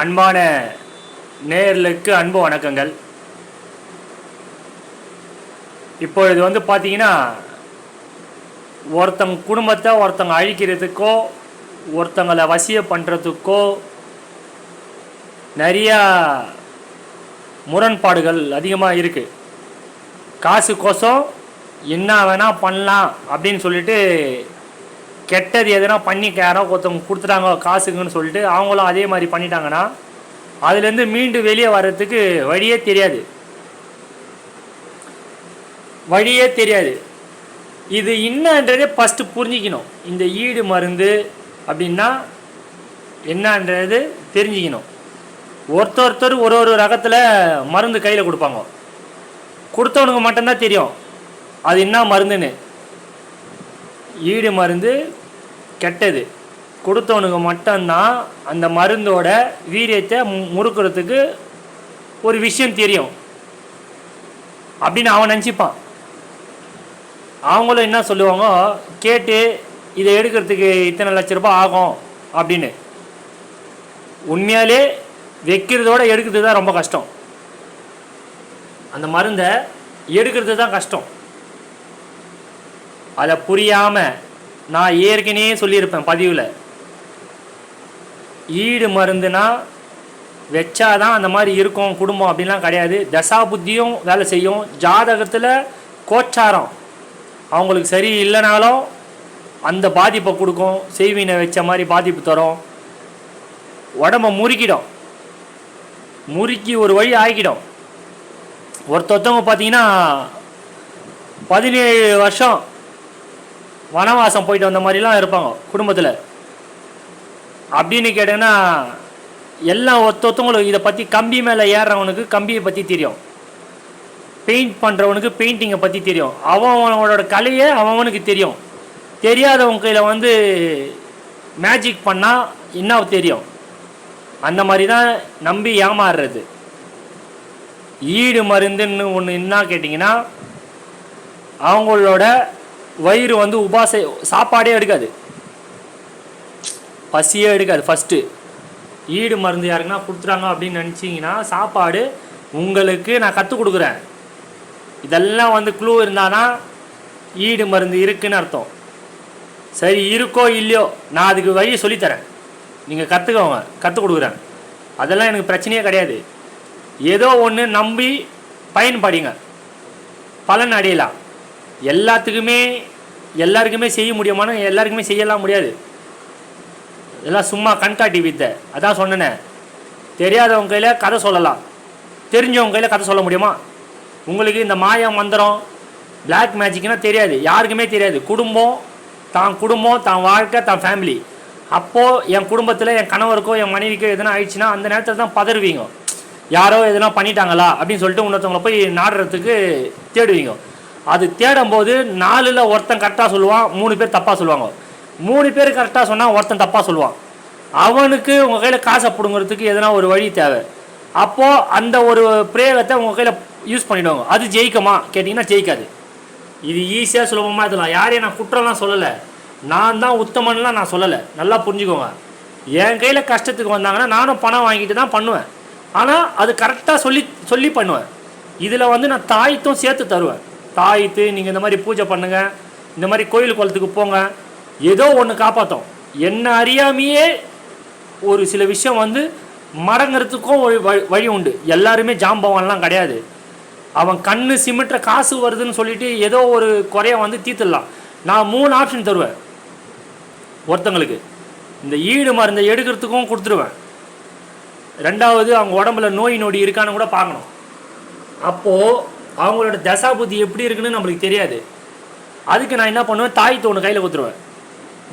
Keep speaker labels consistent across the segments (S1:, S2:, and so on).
S1: அன்பான நேயர்களுக்கு அன்பு வணக்கங்கள். இப்பொழுது வந்து பார்த்தீங்கன்னா ஒருத்தங்க குடும்பத்தை ஒருத்தங்க அழிக்கிறதுக்கோ ஒருத்தங்களை வசிய பண்ணுறதுக்கோ நிறையா முரண்பாடுகள் அதிகமாக இருக்குது காசுக்கோசம் என்ன வேணால் பண்ணலாம் அப்படின்னு சொல்லிட்டு கெட்டது எதனா பண்ணி யாரோ ஒருத்தவங்க கொடுத்துட்டாங்க காசுக்குன்னு சொல்லிட்டு அவங்களும் அதே மாதிரி பண்ணிட்டாங்கன்னா அதுலேருந்து மீண்டு வெளியே வர்றதுக்கு வழியே தெரியாது. வழியே தெரியாது. இது என்னன்றதே ஃபஸ்ட்டு புரிஞ்சிக்கணும். இந்த ஈடு மருந்து அப்படின்னா என்னன்றது தெரிஞ்சுக்கணும். ஒருத்தர் ஒருத்தர் ஒரு ஒரு ரகத்தில் மருந்து கையில் கொடுப்பாங்க. கொடுத்தவனுக்கு மட்டும்தான் தெரியும். அது என்ன மருந்துன்னு. ஈடு மருந்து கெட்டது. கொடுத்தவனுக்கு மட்டும்தான் அந்த மருந்தோட வீரியத்தை மு- ஒரு விஷயம் தெரியும். அப்படின்னு அவன் நினச்சிப்பான். அவங்களும் என்ன சொல்லுவாங்க? கேட்டு இதை எடுக்கிறதுக்கு இத்தனை லட்ச ரூபாய் ஆகும் அப்படின்னு. உண்மையாலே வைக்கிறதோட எடுக்கிறது தான் ரொம்ப கஷ்டம். அந்த மருந்தை எடுக்கிறது தான் கஷ்டம். அதை புரியாமல் நான் ஏற்கனவே சொல்லியிருப்பேன் பதிவில். ஈடு மருந்துனா வச்சாதான் அந்த மாதிரி இருக்கும் குடும்பம் அப்படின்லாம் கிடையாது. தசா புத்தியும் வேலை செய்யும். ஜாதகத்தில் கோச்சாரம். அவங்களுக்கு சரி இல்லைனாலும் அந்த பாதிப்பை கொடுக்கும். செய்வினை வச்ச மாதிரி பாதிப்பு தரும். உடம்ப முறுக்கிடும். முறுக்கி ஒரு வழி ஆக்கிடும் ஒருத்தொத்தவங்க பார்த்தீங்கன்னா பதினேழு வருஷம் வனவாசம் போயிட்டு வந்த மாதிரிலாம் இருப்பாங்க குடும்பத்தில். அப்படின்னு கேட்டீங்கன்னா எல்லாம் ஒருத்தொத்தவங்களும் இதை பற்றி கம்பி மேலே ஏறுறவனுக்கு கம்பியை பற்றி தெரியும். பெயிண்ட் பண்ணுறவனுக்கு பெயிண்டிங்கை பற்றி தெரியும். அவன் அவனோட கலையை அவனுக்கு தெரியும். தெரியாதவங்க கையில் வந்து மேஜிக் பண்ணால் என்ன தெரியும். அந்த மாதிரி தான் நம்பி ஏமாறுறது. ஈடு மருந்துன்னு ஒன்று என்ன கேட்டிங்கன்னா அவங்களோட வயிறு வந்து உபாசை சாப்பாடே எடுக்காது. பசியே எடுக்காது ஃபஸ்ட்டு ஈடு மருந்து யாருக்குன்னா கொடுத்துறாங்க அப்படின்னு நினச்சிங்கன்னா சாப்பாடு உங்களுக்கு நான் கற்றுக் கொடுக்குறேன். இதெல்லாம் வந்து க்ளூ இருந்தானா ஈடு மருந்து இருக்குன்னு அர்த்தம். சரி இருக்கோ இல்லையோ நான் அதுக்கு வழி சொல்லித்தரேன். நீங்கள் கற்றுக்கோங்க கற்றுக் கொடுக்குறேன். அதெல்லாம் எனக்கு பிரச்சனையே கிடையாது. ஏதோ ஒன்று நம்பி பயன்படுங்க. பலன் அடையலாம். எல்லாத்துக்குமே எல்லாருக்குமே செய்ய முடியுமானா எல்லாருக்குமே செய்யலாம் முடியாது. எல்லாம் சும்மா கண்காட்டி வித்தை அதான் சொன்னேனே. தெரியாதவங்க கையில் கதை சொல்லலாம். தெரிஞ்சவங்க கையில் கதை சொல்ல முடியுமா? உங்களுக்கு இந்த மாயா மந்திரம் பிளாக் மேஜிக்னா தெரியாது. யாருக்குமே தெரியாது. குடும்பம் தான் குடும்பம் தான் வாழ்க்கை தான் ஃபேமிலி அப்போது என் குடும்பத்தில் என் கணவருக்கோ என் மனைவிக்கோ எதனா ஆயிடுச்சுன்னா அந்த நேரத்தில் தான் பதறுவீங்க. யாரோ எதனா பண்ணிட்டாங்களா? அப்படின்னு சொல்லிட்டு இன்னொருத்தவங்கள போய் நாடுறதுக்கு தேடுவீங்க. அது தேடும்போது நாலில் ஒருத்தன் கரெக்டாக சொல்லுவான் மூணு பேர் தப்பாக சொல்லுவாங்க. மூணு பேர் கரெக்டாக சொன்னால் ஒருத்தன் தப்பாக சொல்லுவான். அவனுக்கு உங்கள் கையில் காசை பிடுங்கிறதுக்கு எதனா ஒரு வழி தேவை. அப்போது அந்த ஒரு பிரயோகத்தை உங்கள் கையில் யூஸ் பண்ணிவிடுவாங்க அது ஜெயிக்குமா? கேட்டிங்கன்னா ஜெயிக்காது. இது ஈஸியாக சுலபமாக இதெல்லாம் யாரையும் நான் குற்றம்லாம் சொல்லலை. நான் தான் உத்தமன்லாம் நான் சொல்லலை. நல்லா புரிஞ்சுக்கோங்க. என் கையில் கஷ்டத்துக்கு வந்தாங்கன்னா நானும் பணம் வாங்கிட்டு தான் பண்ணுவேன். ஆனால் அது கரெக்டாக சொல்லி சொல்லி பண்ணுவேன். இதில் வந்து நான் தாயத்தும் சேர்த்து தருவேன். தாயத்து நீங்கள் இந்த மாதிரி பூஜை பண்ணுங்கள் இந்த மாதிரி கோயில் குளத்துக்கு போங்க ஏதோ ஒன்று காப்பாற்றும் என்ன அறியாமையே ஒரு சில விஷயம் வந்து மடங்கிறதுக்கும் வழி வழி உண்டு. எல்லாருமே ஜாம்பவான்லாம் கிடையாது. அவன் கண்ணு சிமிட்டுற காசு வருதுன்னு சொல்லிட்டு ஏதோ ஒரு குறைய வந்து தீர்த்துடலாம். நான் மூணு ஆப்ஷன் தருவேன். ஒருத்தங்களுக்கு. இந்த ஈடு மருந்தை எடுக்கிறதுக்கும் கொடுத்துருவேன். ரெண்டாவது அவங்க உடம்புல நோய் நொடி இருக்கான்னு கூட பார்க்கணும். அப்போது அவங்களோட தசா புத்தி எப்படி இருக்குன்னு நம்மளுக்கு தெரியாது. அதுக்கு நான் என்ன பண்ணுவேன்? தாய் தோணு கையில் கொடுத்துருவேன்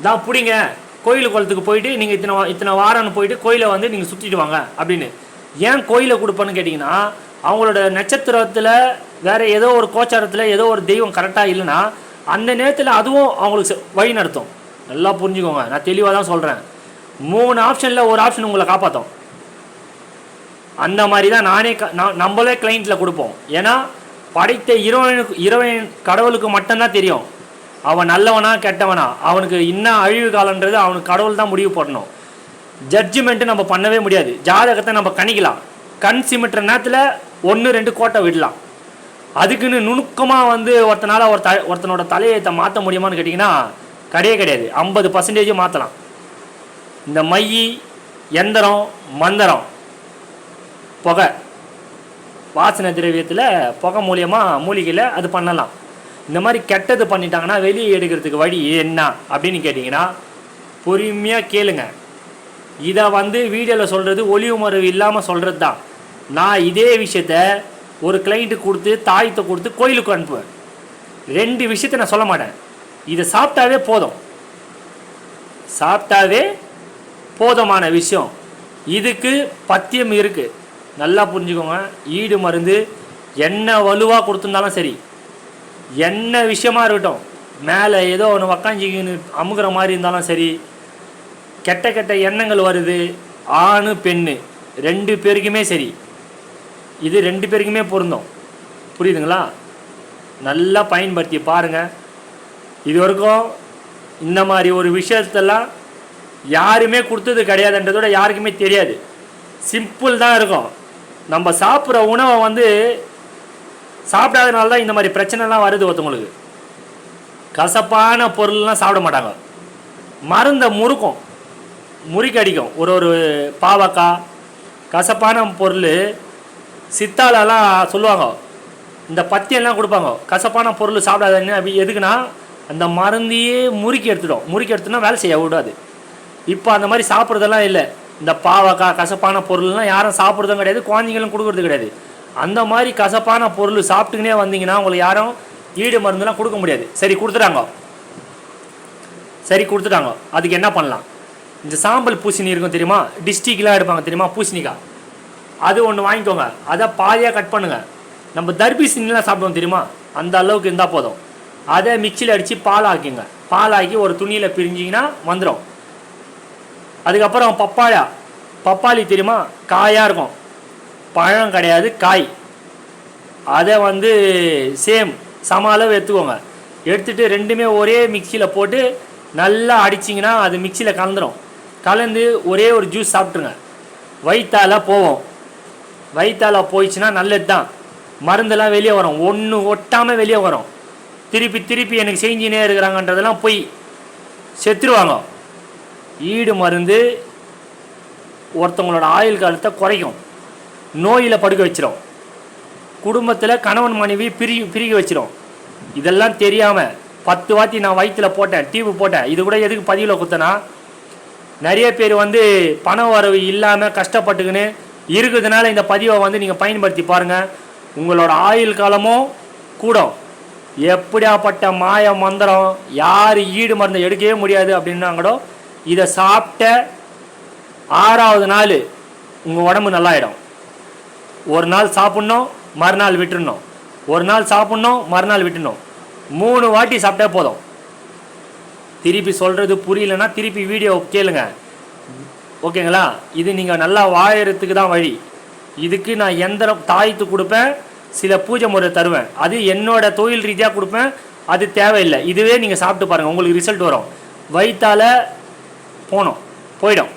S1: தான் பிடிங்க. கோயில் குளத்துக்கு போயிட்டு நீங்கள் இத்தனை இத்தனை வாரம்னு போயிட்டு கோயிலை வந்து நீங்கள் சுற்றிட்டு வாங்க அப்படின்னு. ஏன் கோயிலை கொடுப்பேன்னு கேட்டிங்கன்னா அவங்களோட நட்சத்திரத்தில் வேற ஏதோ ஒரு கோச்சாரத்தில் ஏதோ ஒரு தெய்வம் கரெக்டாக இல்லைன்னா அந்த நேரத்தில் அதுவும் அவங்களுக்கு செ- வழி நடத்தும். நல்லா புரிஞ்சுக்கோங்க. நான் தெளிவாக தான் சொல்கிறேன் மூணு ஆப்ஷனில் ஒரு ஆப்ஷன் உங்களை காப்பாற்றும் அந்த மாதிரி தான் நானே க- நான் நம்மளே கிளைண்ட்டில் கொடுப்போம். ஏன்னா படைத்த இறைவனுக்கு இறைவன் கடவுளுக்கு மட்டும்தான் தெரியும். அவன் நல்லவனா கெட்டவனா? அவனுக்கு இன்னும் அழிவு காலன்றது அவனுக்கு கடவுள் தான் முடிவு பண்ணணும். ஜட்ஜ்மெண்ட்டு நம்ம பண்ணவே முடியாது. ஜாதகத்தை நம்ம கணிக்கலாம். கண் சிமிட்டுற நேரத்தில் ஒன்று ரெண்டு கோட்டை விடலாம். அதுக்குன்னு நுணுக்கமாக வந்து ஒருத்தனால ஒரு த ஒருத்தனோட தலையத்தை மாற்ற முடியுமான்னு கேட்டிங்கன்னா கிடையவே கிடையாது. ஐம்பது பர்சன்டேஜும் மாற்றலாம் இந்த மை எந்திரம் மந்திரம் புகை. வாசனை திரவியத்தில் புகை மூலியமாக மூலிகையில் அது பண்ணலாம். இந்த மாதிரி கெட்டது பண்ணிட்டாங்கன்னா வெளியே எடுக்கிறதுக்கு வழி என்ன அப்படின்னு கேட்டிங்கன்னா பொறுமையாக கேளுங்க. இதை வந்து வீடியோவில் சொல்கிறது ஒளிவு மறைவு இல்லாமல் சொல்கிறது தான் நான் இதே விஷயத்த ஒரு கிளைண்ட்டுக்கு கொடுத்து தாயத்தை கொடுத்து கோயிலுக்கு அனுப்புவேன். ரெண்டு விஷயத்த நான் சொல்ல மாட்டேன். இதை சாப்பிட்டாவே போதும். சாப்பிட்டாவே போதுமான விஷயம். இதுக்கு பத்தியம் இருக்குது நல்லா புரிஞ்சுக்கோங்க. ஈடு மருந்து என்ன வலுவாக கொடுத்துருந்தாலும் சரி என்ன விஷயமா இருக்கட்டும் மேலே ஏதோ ஒன்று உக்காஞ்சிக்கின்னு அமுகிற மாதிரி இருந்தாலும் சரி கெட்ட கெட்ட எண்ணங்கள் வருது ஆணு பெண்ணு ரெண்டு பேருக்குமே சரி. இது ரெண்டு பேருக்குமே பொருந்தும். புரியுதுங்களா? நல்லா பயன்படுத்தி பாருங்கள் இது வரைக்கும் இந்த மாதிரி ஒரு விஷயத்தெல்லாம் யாருமே கொடுத்தது கிடையாதுன்றதோட யாருக்குமே தெரியாது. சிம்பிள் தான் இருக்கும். நம்ம சாப்பிட்ற உணவை வந்து சாப்பிடாதனால தான் இந்த மாதிரி பிரச்சனைலாம் வருது ஒருத்தவங்களுக்கு. கசப்பான பொருள்லாம் சாப்பிட மாட்டாங்க. மருந்தை முறுக்கும். முறுக்கி அடிக்கும். ஒரு ஒரு பாவக்காய் கசப்பான பொருள் சித்தாலெல்லாம் சொல்லுவாங்க. இந்த பத்தியெல்லாம் கொடுப்பாங்க. கசப்பான பொருள் சாப்பிடாதீங்க அப்படி எதுக்குன்னா அந்த மருந்தையே முறுக்கி எடுத்துடும். முறுக்கி எடுத்துனா வேலை செய்ய விடாது. இப்போ அந்த மாதிரி சாப்பிட்றதெல்லாம் இல்லை. இந்த பாவக்காய் கசப்பான பொருள்லாம் யாரும் சாப்பிட்றதும் கிடையாது குழந்தைங்களும் கொடுக்குறது கிடையாது. அந்த மாதிரி கசப்பான பொருள் சாப்பிட்டுக்கினே வந்தீங்கன்னா உங்களுக்கு யாரும் ஈடு மருந்துலாம் கொடுக்க முடியாது. சரி கொடுத்துட்டாங்க. சரி கொடுத்துட்டாங்க. அதுக்கு என்ன பண்ணலாம்? இந்த சாம்பல் பூசணி இருக்கும் தெரியுமா? டிஸ்ட்ரிக்லாம் எடுப்பாங்க தெரியுமா? பூசணிக்காய் அது ஒன்று வாங்கிக்கோங்க. அதை பாதியாக கட் பண்ணுங்கள் நம்ம தர்பீசணிலாம் சாப்பிடுவோம் தெரியுமா? அந்த அளவுக்கு இருந்தால் போதும். அதை மிக்சியில் அடித்து பால் ஆக்கிங்க பால் ஆக்கி ஒரு துணியில் பிரிஞ்சிங்கன்னா வந்துடும் அதுக்கப்புறம் பப்பாயா. பப்பாளி தெரியுமா? காயாக இருக்கும். பழம் கிடையாது காய். அதை வந்து சேம் சம அளவு எடுத்துக்கோங்க. எடுத்துகிட்டு ரெண்டுமே ஒரே மிக்சியில் போட்டு நல்லா அடிச்சிங்கன்னா அது மிக்சியில் கலந்துடும் கலந்து ஒரே ஒரு ஜூஸ் சாப்பிட்ருங்க வயிற்றால போவோம் வயிற்றால போயிடுச்சுன்னா நல்லது தான் மருந்தெல்லாம் வெளியே வரும். ஒன்று ஒட்டாமல் வெளியே வரும். திருப்பி திருப்பி எனக்கு செஞ்சுனே இருக்கிறாங்கன்றதெல்லாம் போய் செத்துருவாங்க. ஈடு மருந்து ஒருத்தவங்களோட ஆயுள் காலத்தை குறைக்கும். நோயில் படுக்க வச்சிடும் குடும்பத்தில் கணவன் மனைவி பிரி பிரிக்க வச்சிடும் இதெல்லாம் தெரியாமல் பத்து வாத்தி நான் வயிற்றில் போட்டேன் டியூப் போட்டேன். இது கூட எதுக்கு பதிவில் குத்தனா? நிறைய பேர் வந்து பண வரவு இல்லாமல் கஷ்டப்பட்டுக்கின்னு இருக்குதுனால இந்த பதிவை வந்து நீங்கள் பயன்படுத்தி பாருங்கள் உங்களோட ஆயுள் காலமும் கூடும். எப்படியாப்பட்ட மாய மந்திரம் யார் ஈடு மருந்தை எடுக்கவே முடியாது அப்படின்னாங்கடோ இதை சாப்பிட்ட ஆறாவது நாள் உங்கள் உடம்பு நல்லாயிடும். ஒரு நாள் சாப்பிட்ணும் மறுநாள் விட்டுடணும் ஒரு நாள் சாப்பிட்ணும் மறுநாள் விட்டுணும் மூணு வாட்டி சாப்பிட்டா போதும். திருப்பி சொல்கிறது புரியலன்னா திருப்பி வீடியோ கேளுங்க. ஓகேங்களா? இது நீங்கள் நல்லா வாழறதுக்கு தான் வழி. இதுக்கு நான் எந்த தாய்த்து கொடுப்பேன் சில பூஜை முறை தருவேன். அது என்னோட தொழில் ரீதியாக கொடுப்பேன் அது தேவையில்லை. இதுவே நீங்கள் சாப்பிட்டு பாருங்கள் உங்களுக்கு ரிசல்ட் வரும். வயிற்றால் போகணும். போயிடும்.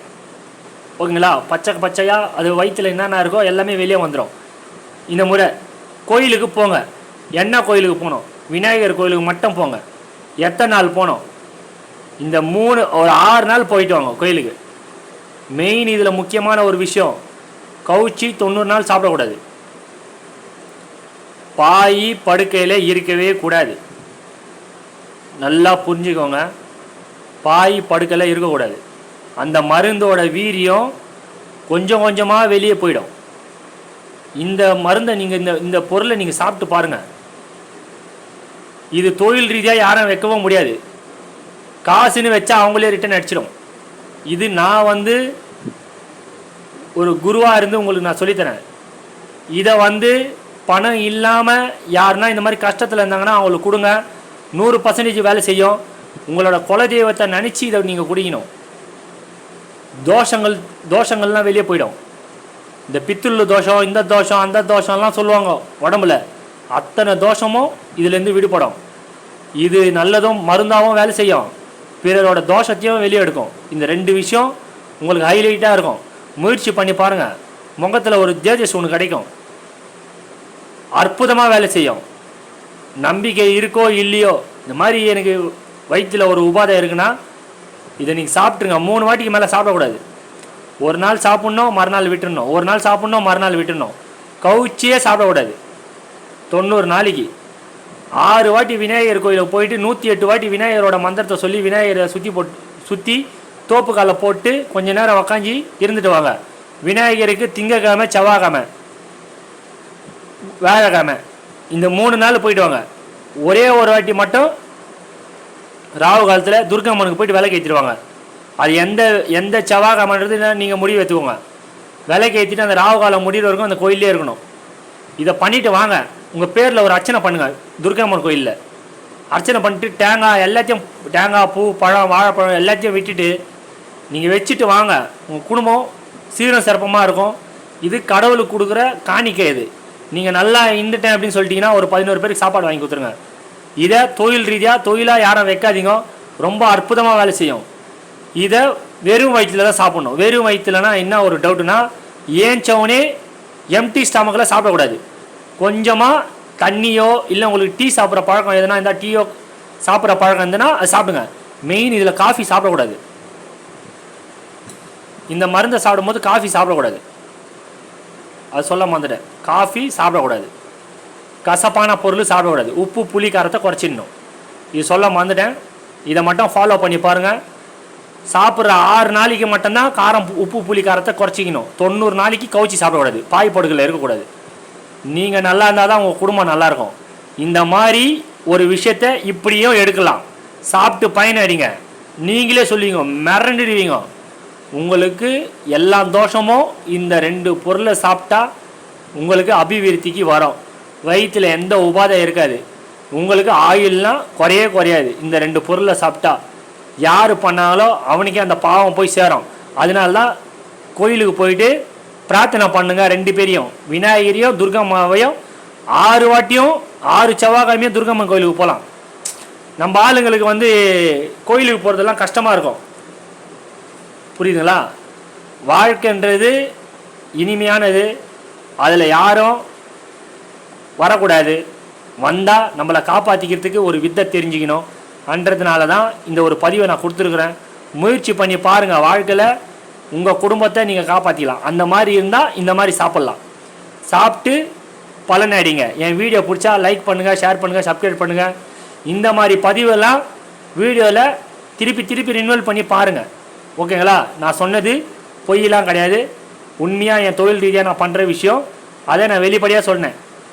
S1: ஓகேங்களா? பச்சை பச்சையாக அது வயிற்றில் என்னென்ன இருக்கோ எல்லாமே வெளியே வந்துடும் இந்த முறை கோயிலுக்கு போங்க. என்ன கோயிலுக்கு போகணும்? விநாயகர் கோயிலுக்கு மட்டும் போங்க. எத்தனை நாள் போனோம் இந்த மூணு ஒரு ஆறு நாள் போயிட்டு வாங்க கோயிலுக்கு. மெயின் இதில் முக்கியமான ஒரு விஷயம் கவுச்சி தொண்ணூறு நாள் சாப்பிடக்கூடாது. பாய் படுக்கையில் இருக்கவே கூடாது. நல்லா புரிஞ்சுக்கோங்க. பாய் படுக்கையில் இருக்கக்கூடாது. அந்த மருந்தோட வீரியம் கொஞ்சம் கொஞ்சமாக வெளியே போயிடும். இந்த மருந்தை நீங்கள் இந்த இந்த பொருளை நீங்கள் சாப்பிட்டு பாருங்கள் இது தொழில் ரீதியாக யாரும் வைக்கவும் முடியாது. காசுன்னு வச்சா அவங்களே ரிட்டர்ன் அடிச்சிடும். இது நான் வந்து ஒரு குருவாக இருந்து உங்களுக்கு நான் சொல்லித்தரேன். இதை வந்து பணம் இல்லாமல் யாருன்னா இந்த மாதிரி கஷ்டத்தில் இருந்தாங்கன்னா அவங்களுக்கு கொடுங்க. நூறு பர்சன்டேஜ் வேலை செய்யும். உங்களோட குல தெய்வத்தை நினச்சி இதை நீங்கள் குடிக்கணும். தோஷங்கள் தோஷங்கள்லாம் வெளியே போயிடும். இந்த பித்துள்ள தோஷம் இந்த தோஷம் அந்த தோஷம்லாம் சொல்லுவாங்க உடம்புல. அத்தனை தோஷமும் இதுலேருந்து விடுபடும். இது நல்லதும் மருந்தாகவும் வேலை செய்யும். பிறரோட தோஷத்தையும் வெளியே எடுக்கும். இந்த ரெண்டு விஷயம் உங்களுக்கு ஹைலைட்டாக இருக்கும். முயற்சி பண்ணி பாருங்கள் முகத்தில் ஒரு தேஜஸ் ஒன்று கிடைக்கும். அற்புதமாக வேலை செய்யும். நம்பிக்கை இருக்கோ இல்லையோ இந்த மாதிரி எனக்கு வயிற்றில் ஒரு உபாதை இருக்குன்னா இதை நீங்கள் சாப்பிட்ருங்க மூணு வாட்டிக்கு மேலே சாப்பிடக்கூடாது. ஒரு நாள் சாப்பிட்ணும் மறுநாள் விட்டுறணும். ஒரு நாள் சாப்பிட்ணும் மறுநாள் விட்டுடணும் கவுச்சியே சாப்பிடக்கூடாது. தொண்ணூறு நாளைக்கு. ஆறு வாட்டி விநாயகர் கோயிலுக்கு போயிட்டு நூற்றி எட்டு வாட்டி விநாயகரோட மந்திரத்தை சொல்லி விநாயகரை சுற்றி போட்டு சுற்றி தோப்பு காலை போட்டு கொஞ்ச நேரம் உக்காஞ்சி இருந்துட்டு வாங்க. விநாயகருக்கு திங்கக்கிழமை செவ்வாய்க்கிழமை வேலைக்கிழமை. இந்த மூணு நாள் போயிட்டு வாங்க. ஒரே ஒரு வாட்டி மட்டும் ராகு காலத்தில் துர்கம்மனுக்கு போயிட்டு விலைக்கு ஏற்றிடுவாங்க அது எந்த எந்த செவ்வாய்க்கிழமைன்றது நீங்கள் முடிவு எடுத்துக்கோங்க. விலைக்கு ஏற்றிட்டு அந்த ராகு காலம் முடிகிற வரைக்கும் அந்த கோயிலே இருக்கணும். இதை பண்ணிவிட்டு வாங்க. உங்கள் பேரில் ஒரு அர்ச்சனை பண்ணுங்கள் துர்கம்மன் கோயிலில். அர்ச்சனை பண்ணிட்டு தேங்காய் எல்லாத்தையும் தேங்காய் பூ பழம் வாழைப்பழம் எல்லாத்தையும் விட்டுட்டு நீங்கள் வச்சுட்டு வாங்க. உங்கள் குடும்பம் சீரம் சிறப்பமாக இருக்கும். இது கடவுளுக்கு கொடுக்குற காணிக்கை இது. நீங்கள் நல்லா இருந்துட்டேன் அப்படின்னு சொல்லிட்டீங்கன்னா ஒரு பதினோரு பேருக்கு சாப்பாடு வாங்கி கொடுத்துருங்க. இதை தொழில் ரீதியாக தொழிலாக யாரும் வைக்காதீங்க. ரொம்ப அற்புதமாக வேலை செய்யும். இதை வெறும் வயிற்றுல தான் சாப்பிடணும். வெறும் வயிற்றுலனா என்ன ஒரு டவுட்னா ஏஞ்சவனே எம்டி ஸ்டமக்கில் சாப்பிடக்கூடாது. கொஞ்சமாக தண்ணியோ இல்லை உங்களுக்கு டீ சாப்பிட்ற பழக்கம் எதுனா இருந்தால் டீயோ சாப்பிட்ற பழக்கம் இருந்ததுன்னா அது சாப்பிடுங்க. மெயின் இதில் காஃபி சாப்பிடக்கூடாது. இந்த மருந்தை சாப்பிடும்போது காஃபி சாப்பிடக்கூடாது. அது சொல்ல மறந்துட்டேன். காஃபி சாப்பிடக்கூடாது. கசப்பான பொருள் சாப்பிடக்கூடாது உப்பு புளி காரத்தை குறைச்சிடணும். இது சொல்ல மறந்துட்டேன். இதை மட்டும் ஃபாலோ பண்ணி பாருங்கள் சாப்பிட்ற ஆறு நாளைக்கு மட்டும்தான் காரம் உப்பு புளி காரத்தை குறைச்சிக்கணும். தொண்ணூறு நாளைக்கு கவுச்சி சாப்பிடக்கூடாது பாய் இருக்கக்கூடாது. நீங்கள் நல்லா இருந்தால் தான் உங்கள் குடும்பம் நல்லாயிருக்கும் இந்த மாதிரி ஒரு விஷயத்த இப்படியும் எடுக்கலாம். சாப்பிட்டு பயனடிங்க. நீங்களே சொல்லுவீங்க மிரண்டுடுவீங்க. உங்களுக்கு எல்லா தோஷமும் இந்த ரெண்டு பொருளை சாப்பிட்டா உங்களுக்கு அபிவிருத்திக்கு வரும். வயிற்றில் எந்த உபாதை இருக்காது. உங்களுக்கு ஆயுள்லாம் குறையே குறையாது. இந்த ரெண்டு பொருளை சாப்பிட்டா. யார் பண்ணாலும் அவனுக்கே அந்த பாவம் போய் சேரும். அதனால தான் கோயிலுக்கு போயிட்டு பிரார்த்தனை பண்ணுங்க ரெண்டு பேரையும். விநாயகரையும் துர்கம்மாவையும் ஆறு வாட்டியும் ஆறு செவ்வாய்க்கிழமையும் துர்கம்மன் கோயிலுக்கு போகலாம். நம்ம ஆளுங்களுக்கு வந்து கோயிலுக்கு போகிறதெல்லாம் கஷ்டமாக இருக்கும். புரியுதுங்களா? வாழ்க்கைன்றது இனிமையானது. அதில் யாரும் வரக்கூடாது. வந்தால் நம்மளை காப்பாற்றிக்கிறதுக்கு ஒரு வித்தை தெரிஞ்சுக்கணும். அன்றதுனால தான் இந்த ஒரு பதிவை நான் கொடுத்துருக்குறேன். முயற்சி பண்ணி பாருங்கள் வாழ்க்கையில் உங்கள் குடும்பத்தை நீங்கள் காப்பாற்றிக்கலாம் அந்த மாதிரி இருந்தால் இந்த மாதிரி சாப்பிட்லாம். சாப்பிட்டு பலன் அடிங்க. என் வீடியோ பிடிச்சா லைக் பண்ணுங்கள் ஷேர் பண்ணுங்கள் சப்ஸ்கிரைப் பண்ணுங்கள் இந்த மாதிரி பதிவெல்லாம் வீடியோவில் திருப்பி திருப்பி ரினுவல் பண்ணி பாருங்கள் ஓகேங்களா நான் சொன்னது பொய்யெல்லாம் கிடையாது. உண்மையாக என் தொழில் ரீதியாக நான் பண்ணுற விஷயம். அதை நான் வெளிப்படையாக சொன்னேன்.